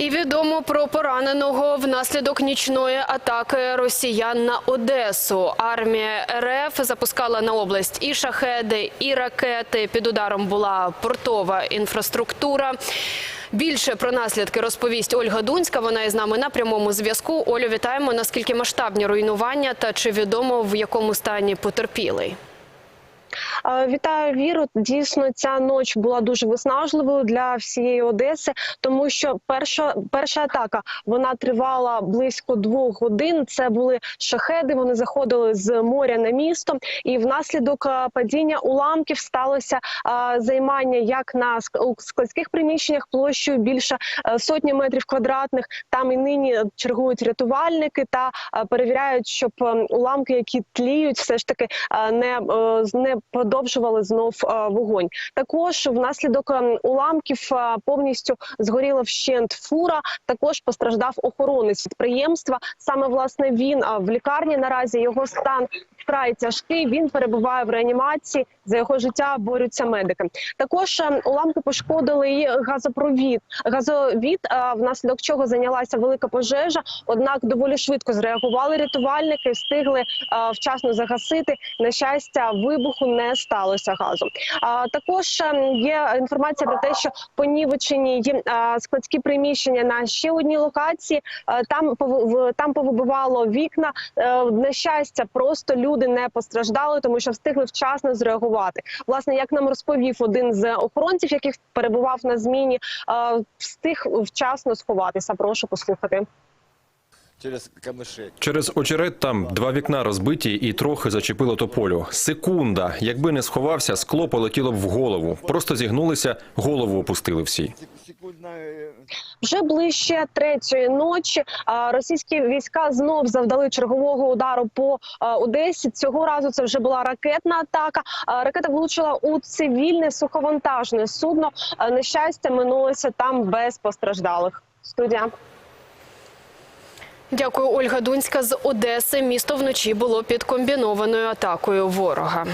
І відомо про пораненого внаслідок нічної атаки росіян на Одесу. Армія РФ запускала на область і шахеди, і ракети. Під ударом була портова інфраструктура. Більше про наслідки розповість Ольга Дунська. Вона із нами на прямому зв'язку. Олю, вітаємо. Наскільки масштабні руйнування та чи відомо в якому стані потерпілий? Вітаю віру. Дійсно, ця ніч була дуже виснажливою для всієї Одеси, тому що перша перша атака вона тривала близько двох годин. Це були шахеди. Вони заходили з моря на місто, і внаслідок падіння уламків сталося займання як на ск- складських приміщеннях площею більше е, сотні метрів квадратних. Там і нині чергують рятувальники та е, перевіряють, щоб е, уламки, які тліють, все ж таки е, не, не продовжували знов вогонь. Також внаслідок е, уламків повністю згоріла вщент фура. Також постраждав охоронець підприємства. Саме власне він в лікарні наразі його стан вкрай тяжкий. Він перебуває в реанімації. За його життя борються медики. Також е, уламки пошкодили і газопровід. Газовід, е, внаслідок чого зайнялася велика пожежа. Однак доволі швидко зреагували рятувальники, встигли е, вчасно загасити. На щастя, вибуху не сталося газу. Також є інформація про те, що понівечені складські приміщення на ще одній локації. Там там повибивало вікна. На щастя, просто люди не постраждали, тому що встигли вчасно зреагувати. Власне, як нам розповів один з охоронців, який перебував на зміні, е, встиг вчасно сховатися. Прошу послухати. Через камиші. Через очерет там два вікна розбиті і трохи зачепило тополю. Секунда. Якби не сховався, скло полетіло б в голову. Просто зігнулися, голову опустили всі. Вже ближче третьої ночі російські війська знов завдали чергового удару по Одесі. Цього разу це вже була ракетна атака. Ракета влучила у цивільне суховантажне судно. А, На щастя, минулося там без постраждалих. Студія. Дякую, Ольга Дунська з Одеси. Місто вночі було під комбінованою атакою ворога.